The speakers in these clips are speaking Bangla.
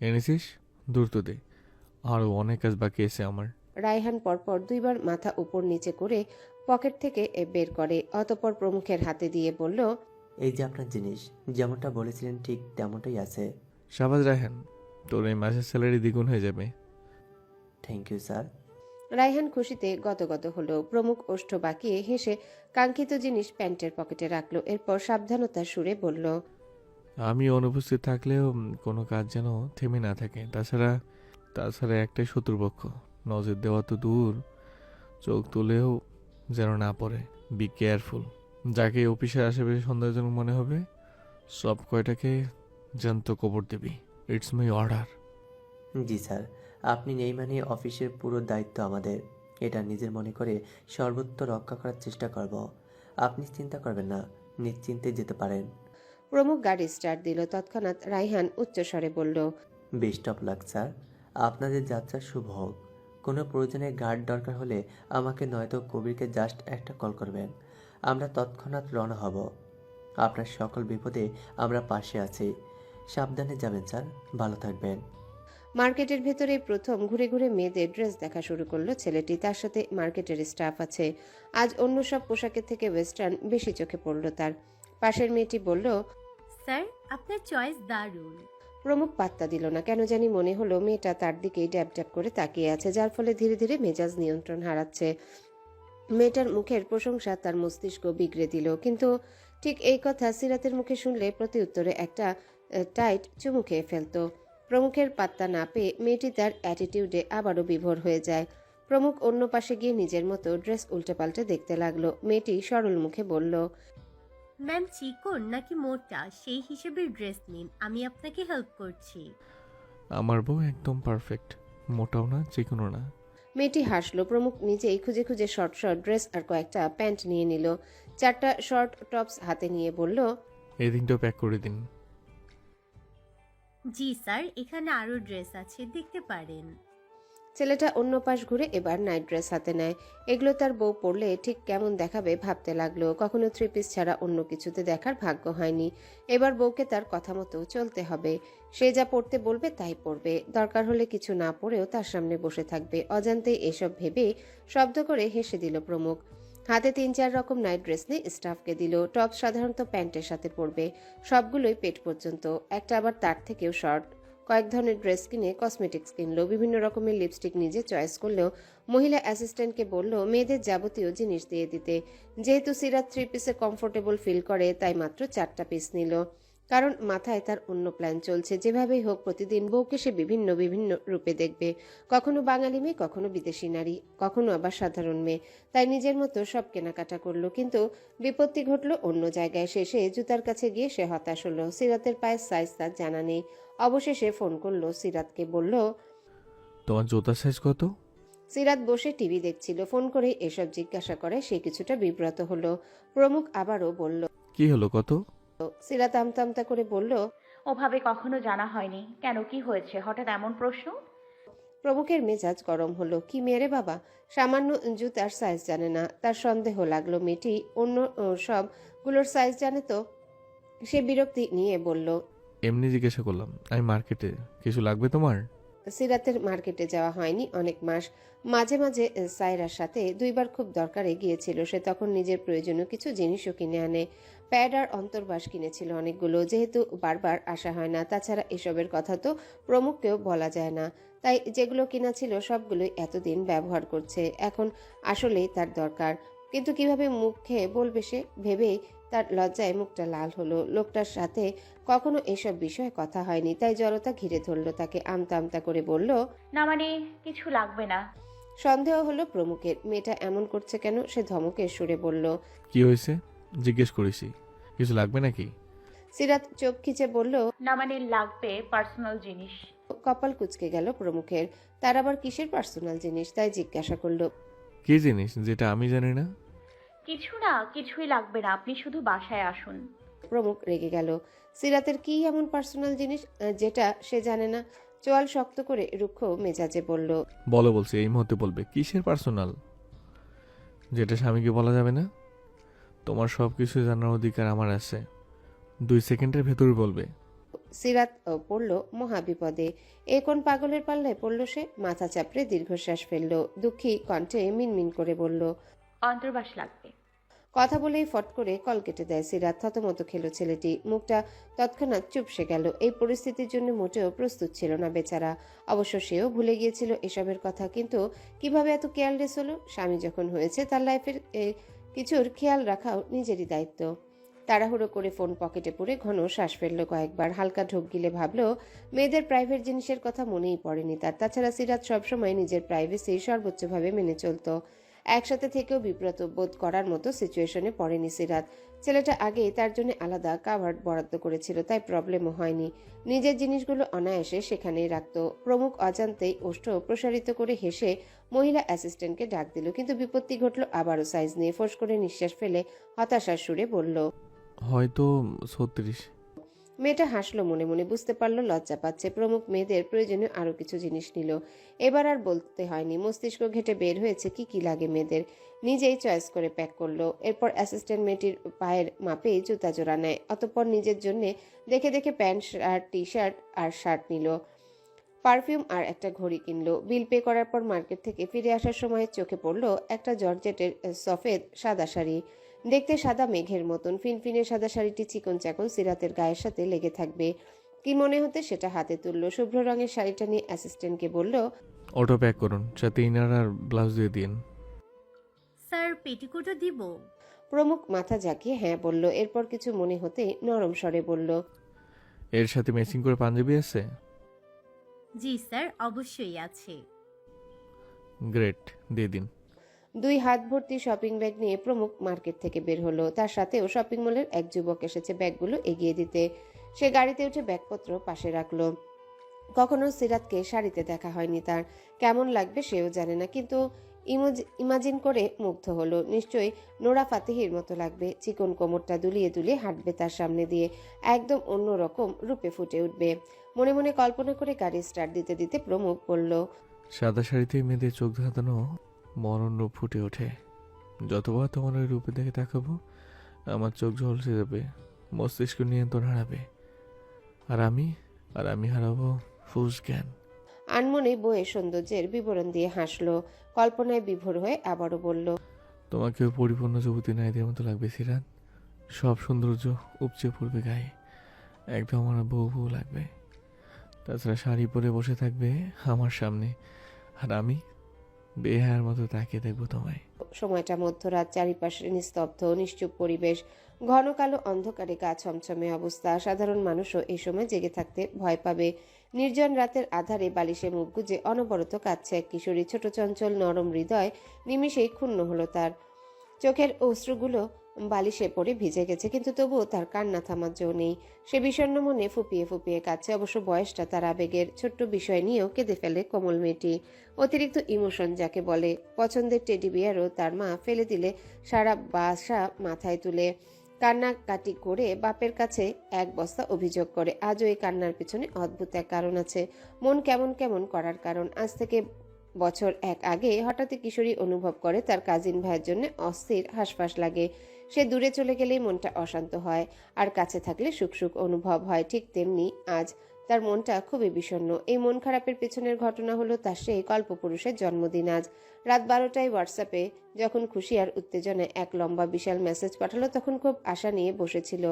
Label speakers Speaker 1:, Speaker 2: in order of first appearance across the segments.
Speaker 1: এনেছিস? দ্রুত দে। আরও অনেক কাজ বাকি আছে আমার।
Speaker 2: রায়হান পরপর দুইবার মাথা উপর নিচে করে পকেট থেকে এ বের করে অতপর প্রমুখের হাতে দিয়ে বলল
Speaker 3: এই যে আপনার জিনিস যেমনটা বলেছিলেন ঠিক তেমনটাই আছে।
Speaker 1: শাবাজ রায়হান তোর এই মাসের স্যালারি দ্বিগুণ হয়ে যাবে।
Speaker 3: থ্যাংক ইউ স্যার
Speaker 2: রায়হান খুশিতে গতগত হলো প্রমুখ ওষ্ঠ বাঁকিয়ে হেসে কাঙ্ক্ষিত জিনিস প্যান্টের পকেটে রাখল এরপর সাবধানতার সুরে বলল
Speaker 1: আমি অনুপস্থিত থাকলেও কোনো কাজ যেন থেমে না থাকে। তাছাড়া তাছাড়া একটাই শত্রুপক্ষ। নজর দেওয়া তো দূর, চোখ তুলেও যেন না পড়ে। বি কেয়ারফুল যাকে অফিসের আশেপাশে সন্দেহজনক মনে হবে, সব কয়টাকে জ্যান্ত কবর দেবি। ইটস মাই অর্ডার
Speaker 3: জি স্যার, আপনি নেই মানে অফিসের পুরো দায়িত্ব আমাদের। এটা নিজের মনে করে সর্বত্র রক্ষা করার চেষ্টা করব। আপনি চিন্তা করবেন না, নিশ্চিন্তে যেতে পারেন।
Speaker 2: প্রমুখ গাড়ি স্টার্ট দিল। তৎক্ষণাৎ রাইহান উচ্চস্বরে বলল
Speaker 3: বেস্ট অফ লাক স্যার। আপনাদের যাত্রা শুভ হোক। কোনো প্রয়োজনে গার্ড দরকার হলে আমাকে নয়তো কবিরকে জাস্ট একটা কল করবেন। আমরা তৎক্ষণাৎ রওনা হব। আপনার সকল বিপদে আমরা পাশে আছি। সাবধানে যাবেন স্যার। ভালো থাকবেন।
Speaker 2: মার্কেটের ভেতরে প্রথম ঘুরে ঘুরে মেয়েদের ড্রেস দেখা শুরু করল ছেলেটি। তার সাথে মার্কেটের স্টাফ আছে। আজ অন্য সব পোশাকের থেকে ওয়েস্টার্ন বেশি চোখে পড়ল তার। পাশের মেয়েটি বলল
Speaker 4: স্যার, আপনার চয়েস দারুণ।
Speaker 2: প্রমুখ পাত্তা দিল না। কেন জানি মনে হলো মেয়েটা তার দিকেই ড্যাব ড্যাব করে তাকিয়ে আছে, যার ফলে ধীরে ধীরে মেজাজ নিয়ন্ত্রণ হারাচ্ছে। মেয়েটার মুখের প্রশংসা তার মস্তিষ্ক বিগড়ে দিল, কিন্তু ঠিক এই কথা সিরাতের মুখে শুনলে প্রতি উত্তরে একটা টাইট চুমু খেয়ে ফেলতো। প্রমুখের পাত্তা না পেয়ে মেয়েটি তার অ্যাটিটিউডে আবারও বিভোর হয়ে যায়। প্রমুখ অন্য পাশে গিয়ে নিজের মতো ড্রেস উল্টে পাল্টে দেখতে লাগল। মেয়েটি সরল মুখে বলল
Speaker 4: ম্যাম চিকন নাকি মোটা? সেই হিসেবে ড্রেস নিন। আমি আপনাকে হেল্প করছি।
Speaker 1: আমার বউ একদম পারফেক্ট মোটাও না চিকনও না।
Speaker 2: মেয়েটি হাসলো। প্রমুখ নিজেই খুঁজে খুঁজে শর্ট শর্ট ড্রেস আর কয়েকটা প্যান্ট নিয়ে নিল। চারটা শর্ট টপস হাতে নিয়ে বলল
Speaker 1: এই দিনটাও প্যাক করে দিন।
Speaker 4: জি স্যার এখানে আরও ড্রেস আছে দেখতে পারেন।
Speaker 2: ছেলেটা অন্য পাশ ঘুরে এবার নাইট ড্রেস হাতে নেয়। এগুলো তার বউ পরলে ঠিক কেমন দেখাবে ভাবতে লাগল। কখনো থ্রি পিস ছাড়া অন্য কিছুতে দেখার ভাগ্য হয়নি। এবার বউকে তার কথা মতো চলতে হবে। সে যা পড়তে বলবে তাই পড়বে। দরকার হলে কিছু না পড়েও তার সামনে বসে থাকবে। অজান্তে এসব ভেবে শব্দ করে হেসে দিল প্রমুখ। হাতে তিন চার রকম নাইট ড্রেস নিয়ে স্টাফকে দিল। টপ সাধারণত প্যান্টের সাথে পরবে। সবগুলোই পেট পর্যন্ত। একটা আবার তার থেকেও শর্ট। কয়েক ধরনের ড্রেস কিনে কসমেটিক্স কিনলো, বিভিন্ন রকমের লিপস্টিক নিজে চয়েস করলেও মহিলা অ্যাসিস্ট্যান্টকে বলল, মেয়েদের যাবতীয় জিনিস দিয়ে দিতে। যেহেতু সিরাত থ্রি পিসে কমফোর্টেবল ফিল করে, তাই মাত্র চারটা পিস নিল। কারণ মাথায় তার অন্য প্ল্যান চলছে। যেভাবেই হোক প্রতিদিন বউকে সে বিভিন্ন বিভিন্ন রূপে দেখবে। কখনো বাঙালি মেয়ে কখনো বিদেশি নারী কখনো আবার সাধারণ মেয়ে। তাই নিজের মতো সব কেনাকাটা করল কিন্তু বিপত্তি ঘটলো অন্য জায়গায়। শেষে জুতার কাছে গিয়ে সে হতাশ হলো। সিরাতের পায়ের সাইজ তার জানা নেই। অবশেষে ফোন করল সিরাতকে বলল
Speaker 1: তোমার জুতার সাইজ কত?
Speaker 2: সিরাত বসে টিভি দেখছিল। ফোন করে এসব জিজ্ঞাসা করে। সে কিছুটা বিব্রত হলো। প্রমুখ আবারও বলল
Speaker 1: কি হলো কত?
Speaker 2: সিরাত আমতা আমতা করে বলল
Speaker 5: ওভাবে কখনো জানা হয়নি। কেন কি হয়েছে? হঠাৎ এমন প্রশ্ন?
Speaker 2: প্রমুখের মেজাজ গরম হলো। কি মেরে বাবা? সামান্য জুতার সাইজ জানে না। তার সন্দেহ লাগল মেয়েটি। অন্য ও, সবগুলোর সাইজ জানে তো? সে বিরক্তি নিয়ে বলল
Speaker 1: এমনি জিজ্ঞাসা করলাম আমি মার্কেটে কিছু লাগবে তোমার?
Speaker 2: সিরাতের মার্কেটে যাওয়া হয়নি অনেক মাস। মাঝে মাঝে সাইরার সাথে দুইবার খুব দরকারে গিয়েছিল সে তখন নিজের প্রয়োজনীয় কিছু জিনিসও কিনে আনে। প্যাড আর অন্তর্বাস কিনেছিল অনেকগুলো। যেহেতু বারবার আসা হয় না তাছাড়া এসবের কথা তো প্রমুখকেও বলা যায় না। তাই যেগুলো কিনা ছিল সবগুলোই এতদিন ব্যবহার করছে। এখন আসলেই তার দরকার। কিন্তু কীভাবে মুখে বলবে সে? ভেবেই তার লজ্জায় মুখটা লাল হলো। লোকটার সাথে কখনো এসব বিষয়ে কথা হয়নি তাই জড়তা ঘিরে ধরলো তাকে আমতা আমতা করে বলল
Speaker 5: না মানে কিছু লাগবে না।
Speaker 2: সন্দেহ হলো প্রমুখের। মেয়েটা এমন করছে কেন? সে ধমকের সুরে বলল
Speaker 1: কি হয়েছে? জিজ্ঞেস করেছি। কিছু লাগবে নাকি?
Speaker 2: সিরাত চোখ খিচে বলল
Speaker 5: না মানে লাগবে পার্সোনাল জিনিস।
Speaker 2: কপাল কুচকে গেল প্রমুখের। তার আবার কিসের পার্সোনাল জিনিস? তাই জিজ্ঞাসা করল
Speaker 1: কি জিনিস যেটা আমি জানি না?
Speaker 5: কিছু না কিছুই লাগবে না আপনি শুধু বাসায় আসুন।
Speaker 2: প্রমুখ রেগে গেল। সিরাতের কি এমন পার্সোনাল জিনিস আহ, যেটা সে জানে না? চোয়াল শক্ত করে রুক্ষ মেজাজে বলল
Speaker 1: বলো বলছি এই মুহূর্তে বলবে কিসের পার্সোনাল যেটা স্বামীকে বলা যাবে না? তোমার সব কিছু জানার অধিকার আমার আছে। দুই সেকেন্ডের ভেতরে বলবে।
Speaker 2: সিরাত পড়ল মহাবিপদে। এ কোন পাগলের পাল্লায় পড়ল সে? মাথা চাপড়ে দীর্ঘশ্বাস ফেলল। দুঃখী কণ্ঠে মিনমিন করে বলল
Speaker 5: অন্তর্বাস লাগবে।
Speaker 2: কথা বলেই ফট করে কল কেটে দেয় সিরাত। থতমত খেলো ছেলেটি। মুখটা তৎক্ষণাৎ চুপসে গেল। এই পরিস্থিতির জন্য মোটেও প্রস্তুত ছিল না বেচারা। অবশ্য সেও ভুলে গিয়েছিল এসবের কথা। কিন্তু কীভাবে এত কেয়ারলেস হলো? স্বামী যখন হয়েছে তার লাইফের কিছুর খেয়াল রাখাও নিজেরই দায়িত্ব। তাড়াহুড়ো করে ফোন পকেটে পুরে ঘন শ্বাস ফেলল কয়েকবার, হালকা ঢোক গিলে ভাবলো, মেয়েদের প্রাইভেট জিনিসের কথা মনেই পড়েনি তার। তাছাড়া সিরাজ সবসময় নিজের প্রাইভেসি সর্বোচ্চভাবে মেনে চলত। একসাথে থেকেও বিব্রত বোধ করার মতো সিচুয়েশনে পড়েনি সিরাত ছেলেটা আগেই তার জন্য আলাদা কাভার বরাদ্দ করেছিল, তাই প্রবলেমও হয়নি। নিজের জিনিসগুলো অনায়াসে সেখানেই রাখত। প্রমুখ অজান্তেই ওষ্ঠ প্রসারিত করে হেসে মহিলা অ্যাসিস্ট্যান্টকে ডাক দিল, কিন্তু বিপত্তি ঘটল আবারও সাইজ নিয়ে। ফোঁস করে নিঃশ্বাস ফেলে হতাশার সুরে বলল,
Speaker 1: হয়তো ছত্রিশ।
Speaker 2: মেয়েটা হাসলো মনে মনে, বুঝতে পারল লজ্জা পাচ্ছে। প্রমুখ মেয়েদের প্রয়োজনীয় আরও কিছু জিনিস নিল। এবার আর বলতে হয়নি, মস্তিষ্ক ঘেটে বের হয়েছে কি কি লাগে মেয়েদের। নিজেই চয়েস করে প্যাক করল। এরপর অ্যাসিস্ট্যান্ট মেয়েটির পায়ের মাপেই জুতা জোড়া নেয়। অতঃপর নিজের জন্য দেখে দেখে প্যান্ট আর টি শার্ট আর শার্ট নিল। পারফিউম আর একটা ঘড়ি কিনলো। বিল পে করার পর মার্কেট থেকে ফিরে আসার সময় চোখে পড়ল একটা জর্জেটের সফেদ সাদা শাড়ি। দেখতে সাদা মেঘের মতন। ফিনফিনে সাদা শাড়িটি চিকন চাকন সিরাতের গায়ের সাথে লেগে থাকবে। কি মনে হতে সেটা হাতে তুললো। শুভ্র রঙের শাড়িটা নিয়ে অ্যাসিস্ট্যান্টকে বলল
Speaker 1: অটো প্যাক করুন। সাথে ইনার আর ব্লাউজ দিয়ে দিন।
Speaker 4: স্যার পেটিকোটও দিব।
Speaker 2: প্রমুখ মাথা ঝাঁকিয়ে হ্যাঁ বলল। এরপর কিছু মনে হতে নরম স্বরে বলল
Speaker 1: এর সাথে ম্যাচিং করে পাঞ্জাবি আছে?
Speaker 4: জি স্যার অবশ্যই আছে।
Speaker 1: গ্রেট দিয়ে দিন।
Speaker 2: দুই হাত ভর্তি শপিং ব্যাগ নিয়ে প্রমুখ মার্কেট থেকে বের হলো। তার সাথেও শপিং মলের এক যুবক এসেছে ব্যাগগুলো এগিয়ে দিতে। সে গাড়িতে উঠে ব্যাগপত্র পাশে রাখল। কখনো সিরাতকে শাড়িতে দেখা হয়নি তার। কেমন লাগবে সেও জানে না, কিন্তু ইমোজ- ইমাজিন করে মুগ্ধ হলো। নিশ্চয়ই নোরা ফাতেহির মতো লাগবে। চিকন কোমরটা দুলিয়ে দুলিয়ে হাঁটবে তার সামনে দিয়ে। একদম অন্যরকম রূপে ফুটে উঠবে। মনে মনে কল্পনা করে গাড়ি স্টার্ট দিতে দিতে প্রমুখ বলল,
Speaker 1: সাদা শাড়িতে মেয়েদের চোখ ধাঁধানো মরণ রূপ ফুটে ওঠে। যতবার তোমার ওই রূপে দেখে তাকাবো আমার চোখ ঝলসে যাবে মস্তিষ্ক নিয়ন্ত্রণ হারাবে। আর আমি আর আমি হারাবো ফুস জ্ঞান।
Speaker 2: আনমনে বইয়ের সৌন্দর্যের বিবরণ দিয়ে হাসলো কল্পনায় বিভোর হয়ে আবারও বলল
Speaker 1: তোমাকে পরিপূর্ণ যুবতী নারীদের মতো লাগবে সিরাত সব সৌন্দর্য উপচে পড়বে গায়ে। একদম আমার বউ বউ লাগবে। তাছাড়া শাড়ি পরে বসে থাকবে আমার সামনে। আর আমি বেহার মতো তাকিয়ে দেখব তোমায়।
Speaker 2: সময়টা মধ্যরাত চারিপাশে নিস্তব্ধ, নিশ্চুপ পরিবেশ, ঘন কালো অন্ধকারে গা ছমছমে অবস্থা। সাধারণ মানুষও এই সময় জেগে থাকতে ভয় পাবে। নির্জন রাতের আধারে বালিশে মুখ গুজে অনবরত কাঁদছে এক কিশোরী। ছোট চঞ্চল, নরম হৃদয়, নিমিষেই ক্ষুণ্ণ হলো তার। চোখের অশ্রুগুলো বালিশে পড়ে ভিজে গেছে, কিন্তু তবুও তার কান্না থামার জো নেই। সে বিষণ্ণ মনে ফুপিয়ে ফুপিয়ে কাছে অবশ্য বয়সটা তার আবেগের ছোট্ট বিষয় নিয়েও কেঁদে ফেলে কোমল মেয়েটি। অতিরিক্ত ইমোশন যাকে বলে, পছন্দের টেডি বিয়ারও তার মা ফেলে দিলে সারা বাসা মাথায় তুলে। কান্নাকাটি করে বাপের কাছে এক বস্তা অভিযোগ করে, আজও এই কান্নার পিছনে অদ্ভুত এক কারণ আছে। মন কেমন কেমন করার কারণ, আজ থেকে বছর এক আগে হঠাৎই কিশোরী অনুভব করে তার কাজিন ভাইয়ের জন্য অস্থির হাসফাস লাগে। সে দূরে চলে গেলেই মনটা অশান্ত হয়, আর কাছে থাকলে সুখ সুখ অনুভব হয়। ঠিক তেমনি আজ তার মনটা খুবই বিষণ্ণ। এই মন খারাপের পেছনের ঘটনা হলো তার সেই কল্পপুরুষের জন্মদিন আজ। রাত বারোটায় হোয়াটসঅ্যাপে যখন খুশি আর উত্তেজনায় এক লম্বা বিশাল মেসেজ পাঠালো, তখন খুব আশা নিয়ে বসেছিল।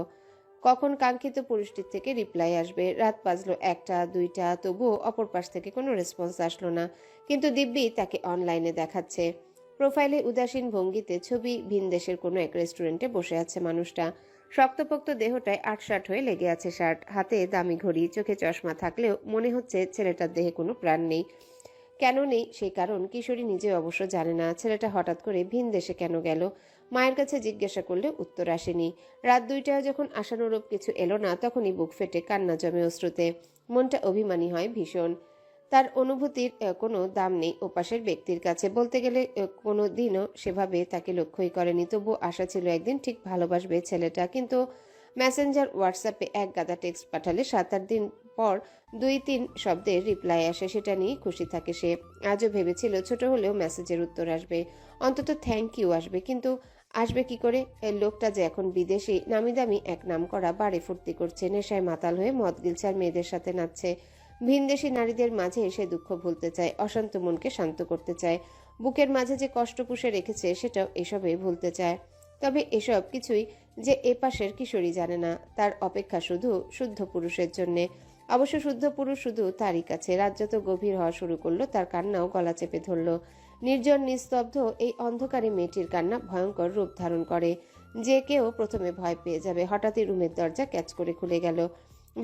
Speaker 2: কখন কাঙ্ক্ষিত পুরুষটির থেকে রিপ্লাই আসবে? রাত বাজলো একটা, দুইটা, তবুও অপর পাশ থেকে কোনো রেসপন্স আসলো না। কিন্তু দিব্যি তাকে অনলাইনে দেখাচ্ছে। প্রোফাইলে উদাসীন ভঙ্গিতে ছবি, ভিন দেশের কোনো এক রেস্টুরেন্টে বসে আছে মানুষটা। শক্তপোক্ত দেহটায় আটসাট হয়ে লেগে আছে শার্ট। হাতে দামি ঘড়ি, চোখে চশমা থাকলেও মনে হচ্ছে ছেলেটার দেহে কোনো প্রাণ নেই। কেন নেই? সেই কারণ কিশোরী নিজে অবশ্য জানে না। ছেলেটা হঠাৎ করে ভিন দেশে কেন গেল? মায়ের কাছে জিজ্ঞাসা করলে উত্তর আসেনি। রাত দুইটায় যখন আশানুরূপ কিছু এলো না, তখনই বুক ফেটে, কান্না জমে অশ্রুতে। মনটা অভিমানী হয় ভীষণ। তার অনুভূতির কোনো দাম নেই ওপাশের ব্যক্তির কাছে। বলতে গেলে কোনো দিনও সেভাবে তাকে লক্ষ্যই করেনি। তবু আশা ছিল একদিন ঠিক ভালোবাসবে ছেলেটা। কিন্তু মেসেঞ্জার হোয়াটসঅ্যাপে এক গাদা টেক্সট পাঠালে সাত আট দিন পর দুই তিন শব্দের রিপ্লাই আসে। সেটা নিয়ে খুশি থাকে সে। আজও ভেবেছিল ছোট হলেও মেসেজের উত্তর আসবে। অন্তত থ্যাংক ইউ আসবে। কিন্তু আসবে কি করে? লোকটা যে এখন বিদেশি, নামি দামি এক নাম করা বাড়ি ফুর্তি করছে। নেশায় মাতাল হয়ে মদ গিলছে আর মেয়েদের সাথে নাচছে। ভিনদেশি নারীদের মাঝে এসে দুঃখ ভুলতে চায়, অশান্ত মনকে শান্ত করতে চায়। বুকের মাঝে যে কষ্ট পুষে রেখেছে, সেটাও এসবে ভুলতে চায়। তবে এসব কিছুই যে এপাশের কিশোরী জানে না, তার অপেক্ষা শুধু শুদ্ধ পুরুষের জন্যে। অবশ্য শুদ্ধ পুরুষ শুধু তারই কাছে। রাত যত গভীর হওয়া শুরু করল, তার কান্নাও গলা চেপে ধরল। নির্জন, নিস্তব্ধ এই অন্ধকারে মেয়েটির কান্না ভয়ঙ্কর রূপ ধারণ করে। যে কেউ প্রথমে ভয় পেয়ে যাবে, হঠাৎই রুমের দরজা ক্যাচ করে খুলে গেল।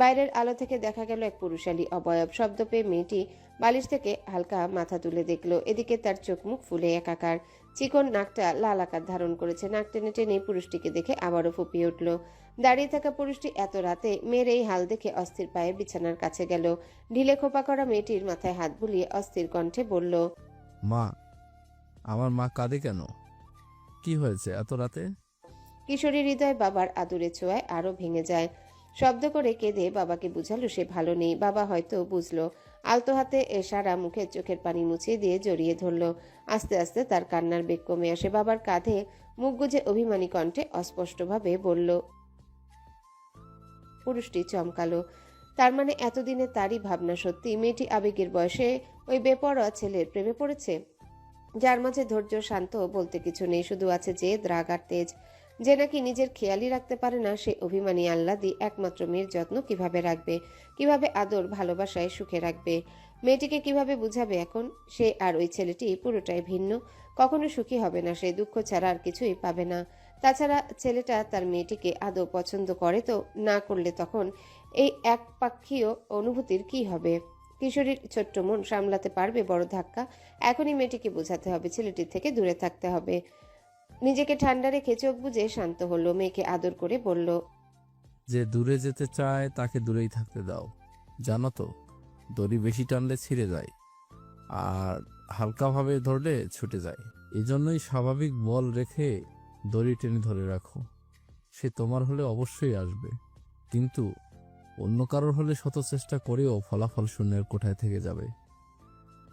Speaker 2: বাইরের আলো থেকে দেখা গেল এক পুরুষালী অবয়ব। শব্দ পেয়ে মেয়েটি বালিশ থেকে হালকা মাথা তুলে দেখল। এদিকে তার চোখ মুখ ফুলে একাকার। চিকন নাকটা লাল আকার ধারণ করেছে। নাক টেনে টেনে পুরুষটিকে দেখে আবারও ফুপিয়ে উঠল। দাঁড়িয়ে থাকা পুরুষটি এত রাতে মেয়ের এই হাল দেখে অস্থির পায়ে বিছানার কাছে গেল। ঢিলে খোপা করা মেয়েটির মাথায় হাত বুলিয়ে অস্থির কণ্ঠে বলল
Speaker 6: মা আমার মা কাঁদে কেন? কি হয়েছে এত রাতে?
Speaker 2: কিশোরী হৃদয় বাবার আদুরে ছোঁয়ায় আরও ভেঙে যায়। শব্দ করে কেঁদে বাবাকে বুঝালো, সে ভালো নেই। বাবা হয়তো বুঝলো। আলতো হাতে সারা মুখের চোখের পানি মুছিয়ে দিয়ে জড়িয়ে ধরলো। আস্তে আস্তে তার কান্নার বেগ কমে আসে। বাবার কাঁধে মুখ গুজে অভিমানী কণ্ঠে অস্পষ্টভাবে বলল, পুরুষটি চমকালো। তার মানে এতদিনে তারই ভাবনা সত্যি? মেয়েটি আবেগের বয়সে ওই বেপরোয়া ছেলের প্রেমে পড়েছে? যার মাঝে ধৈর্য শান্ত বলতে কিছু নেই, শুধু আছে জেদ, রাগ আর তেজ। যে নাকি নিজের খেয়ালই রাখতে পারে না, সে অভিমানী আল্লাদি একমাত্র মেয়ের যত্ন কীভাবে রাখবে, কীভাবে আদর, ভালোবাসায় সুখে রাখবে, মেয়েটিকে কীভাবে বুঝাবে এখন? সে আর ওই ছেলেটি পুরোটাই ভিন্ন। কখনো সুখী হবে না সে, দুঃখ ছাড়া আর কিছুই পাবে না। তাছাড়া ছেলেটা তার মেয়েটিকে আদৌ পছন্দ করে তো, না করলে তখন এই একপাক্ষীয় অনুভূতির কি হবে? কিশোরীর ছোট্ট মন সামলাতে পারবে বড় ধাক্কা। এখনই মেয়েটিকে বোঝাতে হবে, ছেলেটির থেকে দূরে থাকতে হবে। নিজেকে ঠান্ডা রেখে চোখ বুজে শান্ত হলো। মেয়েকে আদর করে বলল,
Speaker 6: যে দূরে যেতে চায়, তাকে দূরেই থাকতে দাও। জানো তো, দড়ি বেশি টানলে ছিঁড়ে যায় আর হালকাভাবে ধরলে ছুটে যায়। এই জন্যই স্বাভাবিক বল রেখে দড়ি টেনে ধরে রাখো। সে তোমার হলে অবশ্যই আসবে। কিন্তু অন্য কারোর হলে শত চেষ্টা করেও ফলাফল শূন্যের কোঠায় থেকে যাবে।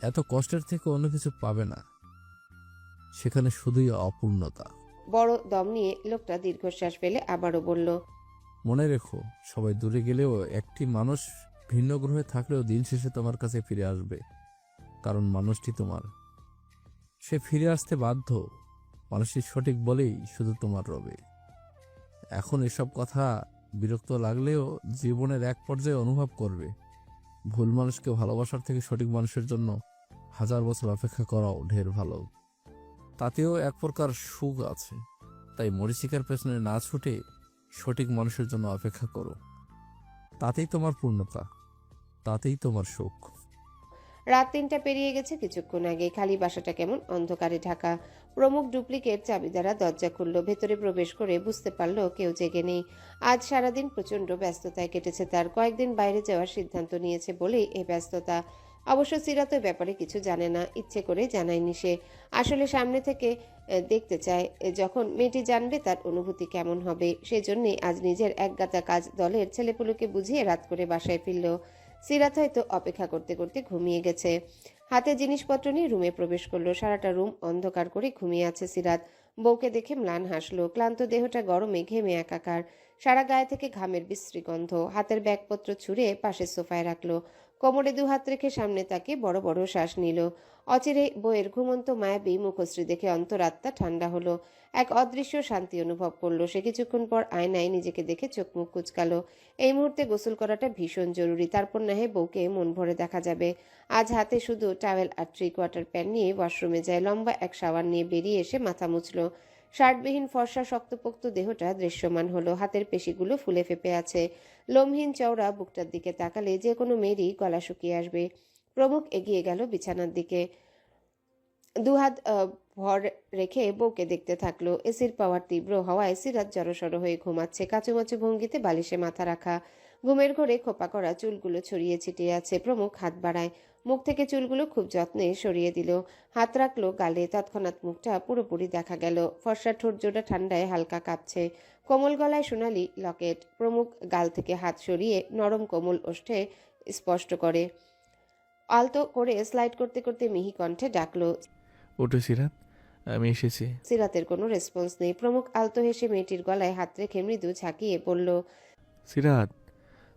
Speaker 6: এত কষ্টের থেকে অন্য কিছু পাবে না। সেখানে শুধুই অপূর্ণতা।
Speaker 2: বড় দম নিয়ে লোকটা দীর্ঘশ্বাস ফেলে আবারও বলল
Speaker 6: মনে রেখো সবাই দূরে গেলেও একটি মানুষ ভিন্ন গ্রহে থাকলেও দিন শেষে তোমার কাছে ফিরে আসবে। কারণ মানুষটি তোমার। সে ফিরে আসতে বাধ্য। মানুষটি সঠিক বলেই শুধু তোমার রবে। এখন এসব কথা বিরক্ত লাগলেও জীবনের এক পর্যায়ে অনুভব করবে। ভুল মানুষকে ভালোবাসার থেকে সঠিক মানুষের জন্য হাজার বছর অপেক্ষা করাও ঢের ভালো। তাতেও এক প্রকার সুখ আছে। তাই মরিচিকার পেছনে না ছুটে সঠিক মানুষের জন্য অপেক্ষা করো। তাতেই তোমার পূর্ণতা, তাতেই তোমার সুখ।
Speaker 2: রাত তিনটা পেরিয়ে গেছে কিছুক্ষণ আগে। খালি বাসাটা কেমন? অন্ধকারে ঢাকা। প্রমুখ ডুপ্লিকেট চাবি দ্বারা দরজা খুলল। ভেতরে প্রবেশ করে বুঝতে পারল কেউ জেগে নেই। আজ সারাদিন প্রচণ্ড ব্যস্ততায় কেটেছে তার। কয়েকদিন বাইরে যাওয়ার সিদ্ধান্ত নিয়েছে বলেই এই ব্যস্ততা। অবশ্য সিরাত ব্যাপারে কিছু জানে না, ইচ্ছে করে জানায়নি সে। আসলে সামনে থেকে দেখতে চায় যখন মেয়েটি জানবে তার অনুভূতি কেমন হবে। সেজন্যই আজ নিজের একগাতা কাজ দলের ছেলেপুলোকে বুঝিয়ে রাত করে বাসায় ফিরল। সিরাত হয়তো অপেক্ষা করতে করতে ঘুমিয়ে গেছে। হাতে জিনিসপত্র নিয়ে রুমে প্রবেশ করল। সারাটা রুম অন্ধকার করে ঘুমিয়ে আছে সিরাত। বউকে দেখে ম্লান হাসলো। ক্লান্ত দেহটা গরমে ঘেমে একাকার। সারা গায়ে থেকে ঘামের বিশ্রী গন্ধ। হাতের ব্যাগপত্র ছুঁড়ে পাশের সোফায় রাখল। কোমরে দু হাত রেখে সামনে তাকে বড় বড় শ্বাস নিল। অচিরে বইয়ের ঘুমন্ত মায়াবী মুখশ্রী দেখে অন্তরাত্মা ঠান্ডা হলো। এক অদৃশ্য শান্তি অনুভব করল। সে কিছুক্ষণ পর আয়নায় নিজেকে দেখে চোখ মুখ কুচকালো। এই মুহূর্তে গোসল করাটা ভীষণ জরুরি। তারপর না হয় বউকে মন ভরে দেখা যাবে। আজ হাতে শুধু টাওয়েল আর থ্রি কোয়ার্টার প্যান্ট নিয়ে ওয়াশরুমে যায়। লম্বা এক শাওয়ার নিয়ে বেরিয়ে এসে মাথা মুছলো। শার্টবিহীন ফর্সা শক্তপোক্ত দেহটা দৃশ্যমান হলো। হাতের পেশিগুলো ফুলে ফেপে আছে। লোমহীন চওড়া বুকটার দিকে তাকালে যে কোনো মেয়েরই গলা শুকিয়ে আসবে। প্রমুখ এগিয়ে গেল বিছানার দিকে। দুহাত ভর রেখে বউকে দেখতে থাকল। এসির পাওয়ার তীব্র হওয়ায় সিরাত জড়সড় হয়ে ঘুমাচ্ছে। কাচুমাচু ভঙ্গিতে বালিশে মাথা রাখা। ঘুমের ঘরে খোপা করা চুলগুলো ছড়িয়ে ছিটিয়ে আছে। প্রমুখ হাত বাড়ায়। মুখ থেকে চুলগুলো খুব যত্নে সরিয়ে দিল। হাত রাখল গালে তৎক্ষণাৎ মুখটা পুরোপুরি দেখা গেল। ফর্সা ঠোঁট জোড়া ঠান্ডায় হালকা কাঁপছে। কোমল গলায় সোনালি লকেট। প্রমুখ গাল থেকে হাত সরিয়ে নরম কোমল ওষ্ঠে স্পষ্ট করে। আলতো করে স্লাইড করতে করতে মিহি কণ্ঠে ডাকলো
Speaker 1: ওঠো সিরাত আমি এসেছি।
Speaker 2: সিরাতের কোনো রেসপন্স নেই। প্রমুখ আলতো হেসে মেয়েটির গলায় হাত রেখে মৃদু ঝাঁকিয়ে বলল
Speaker 1: সিরাত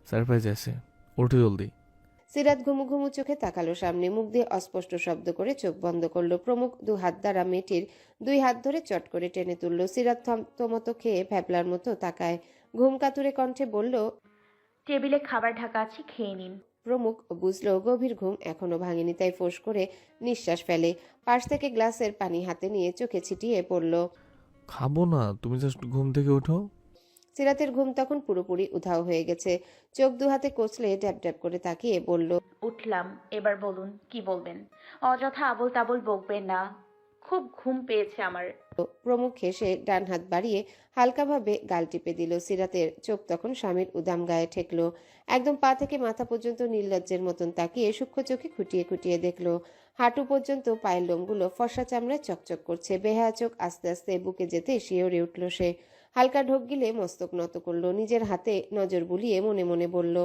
Speaker 1: সারপ্রাইজ আছে ওঠো জলদি।
Speaker 2: সিরাত ঘুমু ঘুমু চোখে তাকালো সামনে মুখ দিয়ে অস্পষ্ট শব্দ করে চোখ বন্ধ করল। প্রমুখ দু হাত দ্বারা মেয়েটির দুই হাত ধরে চট করে টেনে তুলল। সিরাত থমথমতো খেয়ে ভ্যাবলার মতো তাকায়। ঘুম কাতুরে কণ্ঠে বলল
Speaker 5: টেবিলে খাবার ঢাকা আছে খেয়ে নিন।
Speaker 2: প্রমুখ বুঝলো গভীর ঘুম এখনও ভাঙেনি তাই ফোঁস করে নিঃশ্বাস ফেলে। পাশ থেকে গ্লাসের পানি হাতে নিয়ে চোখে ছিটিয়ে পড়ল।
Speaker 1: খাব না তুমি জাস্ট ঘুম থেকে ওঠো।
Speaker 2: সিরাতের ঘুম তখন পুরোপুরি উধাও হয়ে গেছে। চোখ দু হাতে কচলে ড্যাব ড্যাব করে তাকিয়ে বলল
Speaker 5: উঠলাম এবার বলুন কি বলবেন? অযথা আবল তাবল বকবেন না। খুব ঘুম পেয়েছে আমার।
Speaker 2: প্রমুখ হেসে ডান হাত বাড়িয়ে হালকাভাবে গাল টিপে দিল সিরাতের। চোখ তখন স্বামীর উদাম গায়ে ঠেকলো। একদম পা থেকে মাথা পর্যন্ত নির্লজ্জের মতন তাকিয়ে সূক্ষ্ম চোখে খুঁটিয়ে খুঁটিয়ে দেখল। হাঁটু পর্যন্ত পায়ের লোমগুলো ফর্সা চামড়ায় চকচক করছে। বেহায়া চোখ আস্তে আস্তে বুকে যেতে শিওরে উঠল সে। হালকা ঢোক গিলে মস্তক নত করল নিজের হাতে নজর বুলিয়ে মনে মনে বলল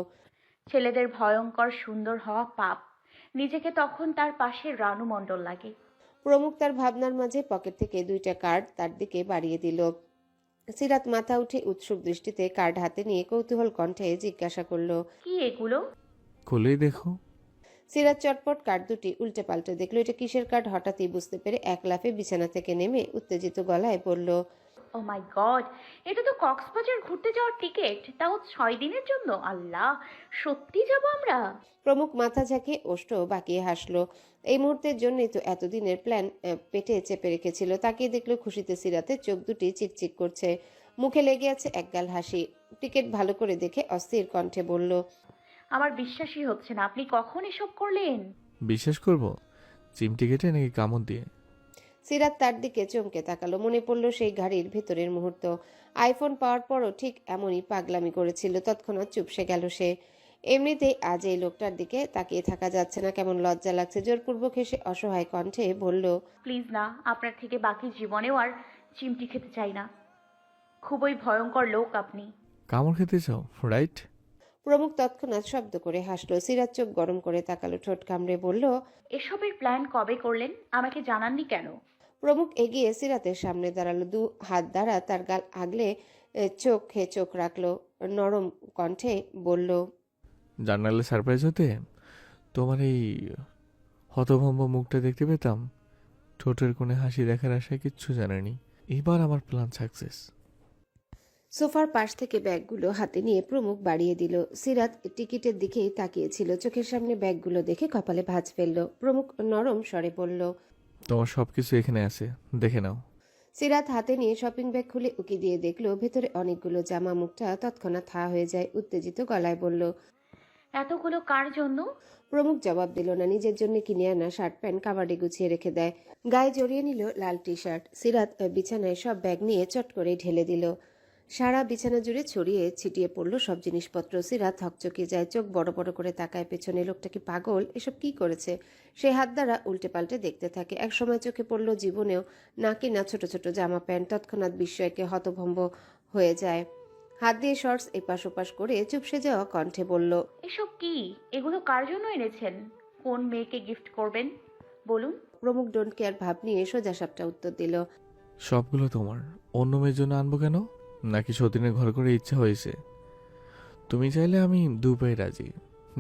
Speaker 5: ছেলেদের ভয়ঙ্কর সুন্দর হওয়া পাপ। নিজেকে তখন তার পাশে রানু মণ্ডল লাগে।
Speaker 2: প্রমুখ তার ভাবনার মাঝে পকেট থেকে দুইটা কার্ড তার দিকে বাড়িয়ে দিল। সিরাত মাথা উঠে উৎসুক দৃষ্টিতে কার্ড হাতে নিয়ে কৌতূহল কণ্ঠে জিজ্ঞাসা করল
Speaker 5: কি এগুলো?
Speaker 1: খুলেই দেখো।
Speaker 2: সিরাত চটপট কার্ড দুটি উল্টে পাল্টে দেখল এটা কিসের কার্ড? হঠাৎই বুঝতে পেরে এক লাফে বিছানা থেকে নেমে উত্তেজিত গলায় বলল
Speaker 5: ও মাই গড এটা তো কক্সবাজার ঘুরতে যাওয়ার টিকিট। তাও ছয় দিনের জন্য আল্লাহ। সত্যি যাব আমরা?
Speaker 2: প্রমুখ মাথা ঝাঁকিয়ে ওষ্ঠ বাকিয়ে হাসলো। এই মুহূর্তের জন্যই তো এতদিনের প্ল্যান পেটে চেপে রেখেছিল। তাকিয়ে দেখল খুশিতে সিরাতে চোখ দুটি চিকচিক করছে। মুখে লেগে আছে একগাল হাসি। টিকিট ভালো করে দেখে অস্থির কণ্ঠে বলল
Speaker 5: আমার বিশ্বাসই হচ্ছে না। আপনি কখন এসব করলেন?
Speaker 1: বিশ্বাস করব? চিমটি কেটে নাকি কামড় দিয়ে?
Speaker 2: সিরাত তার দিকে চমকে তাকালো। মনে পড়ল সেই গাড়ির ভেতরের মুহূর্ত। আইফোন পাওয়ার পরও ঠিক এমনই পাগলামি করেছিল। তৎক্ষণাৎ চুপসে গেল সে। এমনিতেই আজ এই লোকটার দিকে তাকিয়ে থাকা যাচ্ছে না। কেমন লজ্জা লাগছে। জোরপূর্বক হেসে অসহায় কণ্ঠে বলল
Speaker 5: প্লিজ না আপনার থেকে বাকি জীবনেও আর চিমটি খেতে চাই না। খুবই ভয়ঙ্কর লোক আপনি।
Speaker 1: কামড় খেতে চাও রাইট
Speaker 2: প্রমুখ তৎক্ষণাৎ শব্দ করে হাসলো। সিরাত চোখ গরম করে তাকালো ঠোঁট কামড়ে বলল
Speaker 5: এসবের প্ল্যান কবে করলেন? আমাকে জানাননি কেন?
Speaker 2: প্রমুখ এগিয়ে সিরাতের সামনে দাঁড়াল। দু হাত দ্বারা তার গাল আগলে চোখে চোখ রাখল। নরম কণ্ঠে বলল
Speaker 1: জানালে সারপ্রাইজ হতে? তোমার এই হতভম্ব মুখটা দেখতে পেতাম। ঠোঁটের কোণে হাসি দেখার আশায় কিচ্ছু জানানি এবার আমার প্ল্যান সাকসেস
Speaker 2: সোফার পাশ থেকে ব্যাগগুলো হাতে নিয়ে প্রমুখ বাড়িয়ে দিল। সিরাত টিকিটের দিকেই তাকিয়েছিল চোখের সামনে ব্যাগগুলো দেখে কপালে ভাঁজ ফেলল। প্রমুখ নরম স্বরে বলল
Speaker 1: তোমার সব কিছু এখানে আছে। দেখে নাও।
Speaker 2: সিরাত হাতে নিয়ে শপিং ব্যাগ খুলে উকি দিয়ে দেখল ভেতরে অনেকগুলো জামা মুখটা তৎক্ষণাৎ থা হয়ে যায় উত্তেজিত গলায় বলল
Speaker 5: এতগুলো কার জন্য?
Speaker 2: প্রমুখ জবাব দিল না নিজের জন্য কিনে আনা শার্ট প্যান্ট কাবাডি গুছিয়ে রেখে দেয়। গায়ে জড়িয়ে নিল লাল টি শার্ট সিরাত বিছানায় সব ব্যাগ নিয়ে চট করে ঢেলে দিল। সারা বিছানা জুড়ে ছড়িয়ে ছিটিয়ে পড়ল সব জিনিসপত্র। সিরাত হকচকে যায় চোখ বড় বড় করে তাকায় পেছনে। লোকটা কি পাগল? এসব কি করেছে? সে হাত দ্বারা উল্টে পাল্টে দেখতে থাকে। এক সময় চোখে পড়ল জীবনেও নাকি না ছোট ছোট জামা প্যান্ট। তৎক্ষণাৎ বিস্ময়কে হতভম্ব হয়ে যায়। হাত দিয়ে শর্টস এপাশ ওপাশ করে চুপসে যাওয়া কণ্ঠে বলল
Speaker 5: এসব কি? এগুলো কার জন্য এনেছেন? কোন মেয়েকে গিফট করবেন? বলুন।
Speaker 2: প্রমুখ ডোন্ট কেয়ার ভাব নিয়ে সোজা সাপটা উত্তর দিল
Speaker 1: সবগুলো তোমার। অন্য মেয়ের জন্য আনব কেন? নাকি সতীনের ঘর করে ইচ্ছা হয়েছে? তুমি চাইলে আমি দু পায়ে রাজি।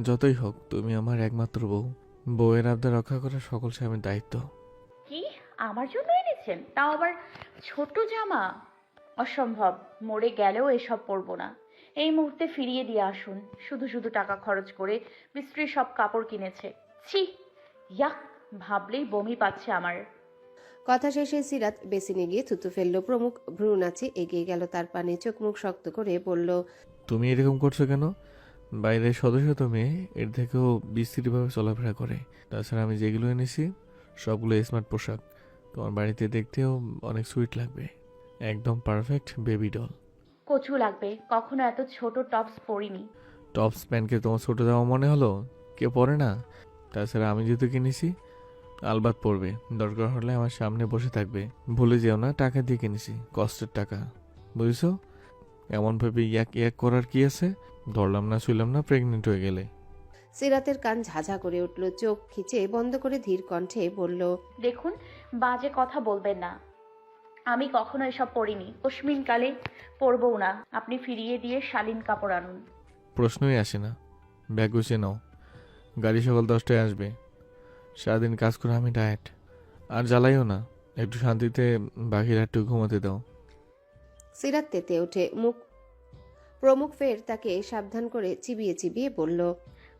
Speaker 1: যতই হোক, তুমি আমার একমাত্র বউ। বউয়ের আবদার রক্ষা করা সকল স্বামীর দায়িত্ব।
Speaker 5: কি? আমার জন্য এনেছেন? তাও আবার ছোট জামা? অসম্ভব, মরে গেলেও এসব পরবো না। এই মুহূর্তে ফিরিয়ে দিয়ে আসুন। শুধু শুধু টাকা খরচ করে মিস্ত্রি সব কাপড় কিনেছে। ছি! ইয়াক, ভাবলেই বমি পাচ্ছে আমার।
Speaker 2: কথা শেষে সিরাত বেসিনে গিয়ে থুতু ফেলল। প্রমুখ ভ্রু নাচে এগিয়ে গেল তার পানে চোখ মুখ শক্ত করে বলল
Speaker 1: তুমি এরকম করছ কেন? বাইরের শত শত মেয়ে এর থেকেও বিস্তৃতভাবে চলাফেরা করে। তাছাড়া আমি যেগুলো এনেছি সবগুলো স্মার্ট পোশাক। তোমার বাড়িতে দেখতেও অনেক সুইট লাগবে। একদম পারফেক্ট বেবি ডল
Speaker 5: কচু লাগবে কখনো এত ছোট টপস পরিনি।
Speaker 1: টপস প্যান্টকে তোমার ছোটো দেওয়া মনে হলো? কেউ পরে না? তাছাড়া আমি যেহেতু কিনেছি আলবাত পড়বে। দরকার হলে আমার সামনে বসে থাকবে। ভুলে যেও না টাকা দিয়ে কিনেছি কষ্টের টাকা। বুঝছ? এমনভাবে ইয়াক ইয়াক করার কি আছে? ধরলাম না শুইলাম না প্রেগনেন্ট হয়ে গেলে।
Speaker 2: সিরাতের কান ঝাঝা করে উঠল চোখ খিচে বন্ধ করে ধীর কণ্ঠে বলল
Speaker 5: দেখুন বাজে কথা বলবেন না। আমি কখনো এসব পড়িনি। কালে পরবও না। আপনি ফিরিয়ে দিয়ে শালীন কাপড় আনুন।
Speaker 1: প্রশ্নই আসে না। ব্যাগ গুছিয়ে নাও। গাড়ি সকাল দশটায় আসবে। সারাদিন কাজ করে আমি ডায়েট আর জ্বালাইও না। একটু শান্তিতে বাকির একটু ঘুমাতে দাও।
Speaker 2: সিরাত তেতে ওঠে। মুখ প্রমুখ ফের তাকে সাবধান করে চিবিয়ে চিবিয়ে বলল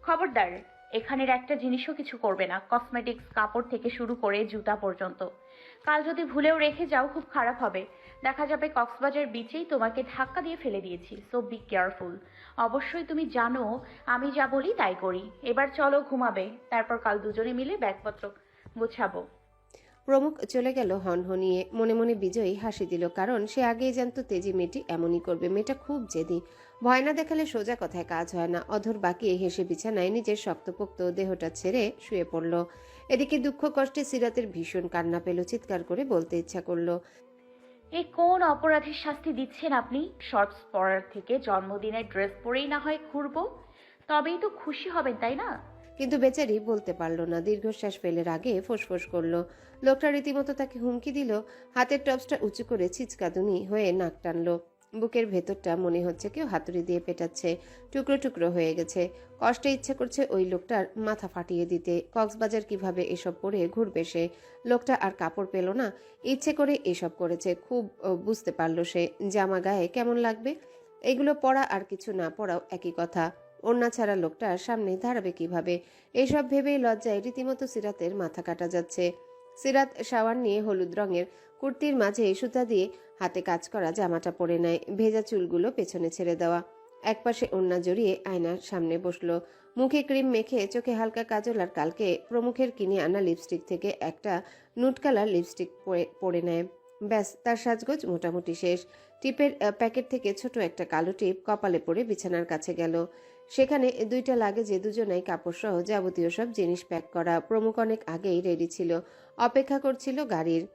Speaker 5: খবরদার এখানের একটা জিনিসও কিছু করবে না। কসমেটিক্স কাপড় থেকে শুরু করে জুতা পর্যন্ত। কাল যদি ভুলেও রেখে যাও খুব খারাপ হবে। দেখা যাবে কক্সবাজার বিচেই তোমাকে ধাক্কা দিয়ে ফেলে দিয়েছি। সো বি কেয়ারফুল অবশ্যই তুমি জানো, আমি যা বলি তাই করি। এবার চলো ঘুমাবে, তারপর কাল দুজনে মিলে ব্যাগপত্র গুছাবো।
Speaker 2: প্রমুখ চলে গেল হনহনিয়ে। মনে মনে বিজয়ী হাসি দিল, কারণ সে আগেই জানতো তেজি মেয়েটি এমনই করবে, মেয়েটা খুব জেদি। ভয় না দেখালে সোজা কথায় কাজ হয় না। অধর বাকিয়ে হেসে বিছানায় নিজের শক্তপোক্ত দেহটা ছেড়ে শুয়ে পড়ল। এদিকে দুঃখ কষ্টে সিরাতের ভীষণ কান্না পেল, চিৎকার করে বলতে ইচ্ছা করল
Speaker 5: এই কোন অপরাধের শাস্তি দিচ্ছেন আপনি? শর্টস পরার থেকে জন্মদিনের ড্রেস পরেই না হয় ঘুরব। তবেই তো খুশি হবেন, তাই না?
Speaker 2: কিন্তু বেচারি বলতে পারল না, দীর্ঘশ্বাস ফেলের আগে ফোসফোস করল। লোকটা রীতিমতো তাকে হুমকি দিল, হাতের টপসটা উঁচু করে ছিচকাদুনি হয়ে নাক টানলো। বুকের ভেতরটা মনে হচ্ছে কেউ হাতুড়ি দিয়ে পেটাচ্ছে, টুকরো টুকরো হয়ে গেছে। কষ্টে ইচ্ছে করছে ওই লোকটার মাথা ফাটিয়ে দিতে। কক্সবাজার কীভাবে এসব পরে ঘুরবে সে? লোকটা আর কাপড় পেল না। ইচ্ছে করে এসব করেছে, খুব বুঝতে পারল সে। জামা গায়ে কেমন লাগবে? এগুলো পরা আর কিছু না পরাও একই কথা। ওড়না ছাড়া লোকটার সামনে দাঁড়াবে কীভাবে? এসব ভেবেই লজ্জায় রীতিমতো সিরাতের মাথা কাটা যাচ্ছে। সিরাত শাওয়ার নিয়ে হলুদ রঙের কুর্তির মাঝে সুতা দিয়ে হাতে কাজ করা জামাটা পরে নেয়। ভেজা চুলগুলো পেছনে ছেড়ে দেওয়া। একপাশে ওড়না জড়িয়ে আয়নার সামনে বসল। মুখে ক্রিম মেখে চোখে হালকা কাজল আর কালকে প্রমুখের কিনে আনা লিপস্টিক থেকে একটা নুট কালার লিপস্টিক পরে- নেয়। ব্যাস, তার সাজগোজ মোটামুটি শেষ। টিপের প্যাকেট থেকে ছোট একটা কালো টিপ কপালে পরে বিছানার কাছে গেল। সেখানে দুইটা লাগেজে দুজনাই কাপড় সহ যাবতীয় সব জিনিস প্যাক করা। প্রমুখ অনেক আগেই রেডি ছিল। অপেক্ষা করছিল গাড়ির।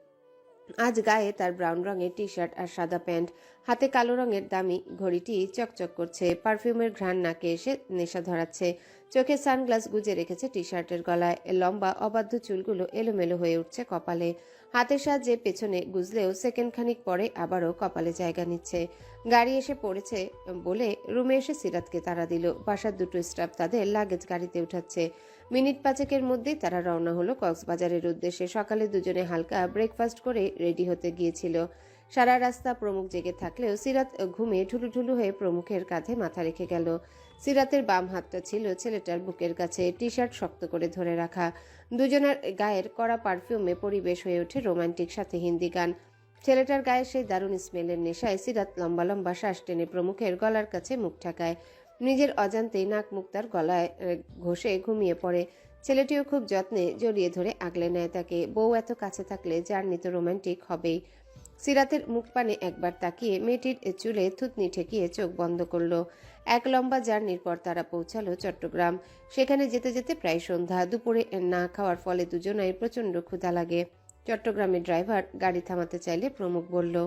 Speaker 2: আজ গায়ে তার ব্রাউন রঙের টি শার্ট আর সাদা প্যান্ট। হাতে কালো রঙের দামি ঘড়িটি চকচক করছে। পারফিউমের ঘ্রাণ নাকে এসে নেশা ধরাচ্ছে। চোখে সানগ্লাস গুজে রেখেছে টি শার্টের গলায় লম্বা, অবাধ্য চুলগুলো এলোমেলো হয়ে উঠছে কপালে। হাতের সাহায্যে পেছনে গুজলেও সেকেন্ড খানিক পরে আবারও কপালে জায়গা নিচ্ছে। গাড়ি এসে পড়েছে বলে রুমে এসে সিরাতকে তারা দিল। বাসার দুটো স্টাফ তাদের লাগেজ গাড়িতে উঠাচ্ছে। মিনিট পাঁচেকের মধ্যেই তারা রওনা হলো কক্সবাজারের উদ্দেশ্যে। সকালে দুজনে হালকা ব্রেকফাস্ট করে রেডি হতে গিয়েছিল। সারা রাস্তা প্রমুখ জেগে থাকলেও সিরাত ঘুমে ঠুলু ঠুলু হয়ে প্রমুখের কাঁধে মাথা রেখে গেল। সিরাতের বাম হাতটা ছিল ছেলেটার বুকের কাছে টি শার্ট শক্ত করে ধরে রাখা। দুজনের গায়ের কড়া পারফিউমে পরিবেশ হয়ে ওঠে রোমান্টিক সাথে হিন্দি গান। ছেলেটার গায়ে সেই দারুণ স্মেলের নেশায় সিরাত লম্বা লম্বা শ্বাস টেনে প্রমুখের গলার কাছে মুখ ঠাকায়। নিজের অজান্তেই নাক মুখ তার গলায় ঘষে ঘুমিয়ে পড়ে। ছেলেটিও খুব যত্নে জড়িয়ে ধরে আগলে নেয় তাকে। বউ এত কাছে থাকলে জার্নি তো রোমান্টিক হবেই। সিরাতের মুখ পানে একবার তাকিয়ে মেয়েটির চুলে থুতনি ঠেকিয়ে চোখ বন্ধ করল। এক লম্বা জার্নির পর তারা পৌঁছালো চট্টগ্রাম। সেখানে যেতে যেতে প্রায় সন্ধ্যা। দুপুরে না খাওয়ার ফলে দুজনাই প্রচণ্ড ক্ষুধা লাগে। চট্টগ্রামের ড্রাইভার গাড়ি থামাতে চাইলে প্রমুখ বলল